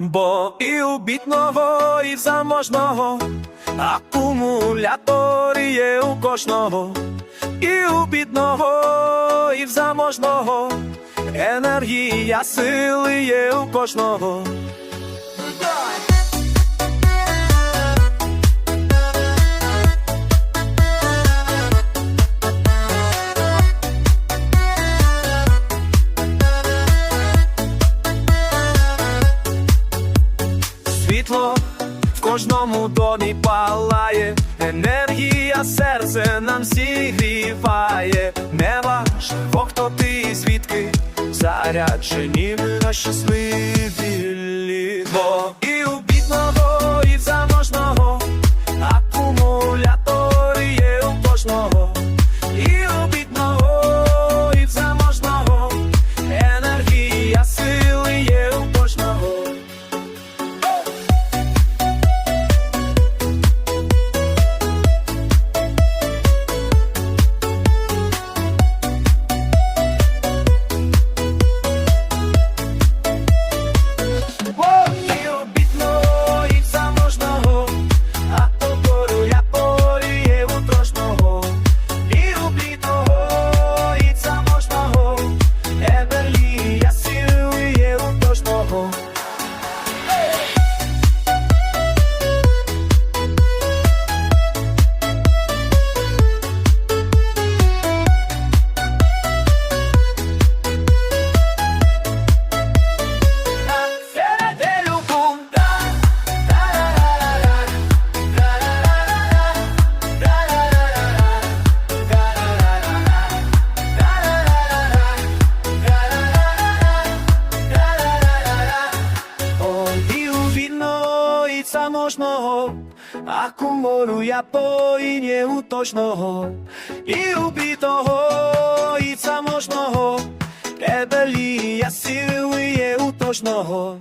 Бо і у бідного, і в заможного акумулятори є у кожного, і у бідного, і в заможного енергія сили є у кожного. Світло в кожному домі палає, енергія серце нам зігріває. Не важливо, хто ти і звідки заряджені на щасливі літо. І заможного, акумулює поїнє у точного, і убитого і заможного, Ебелія сили є у точного.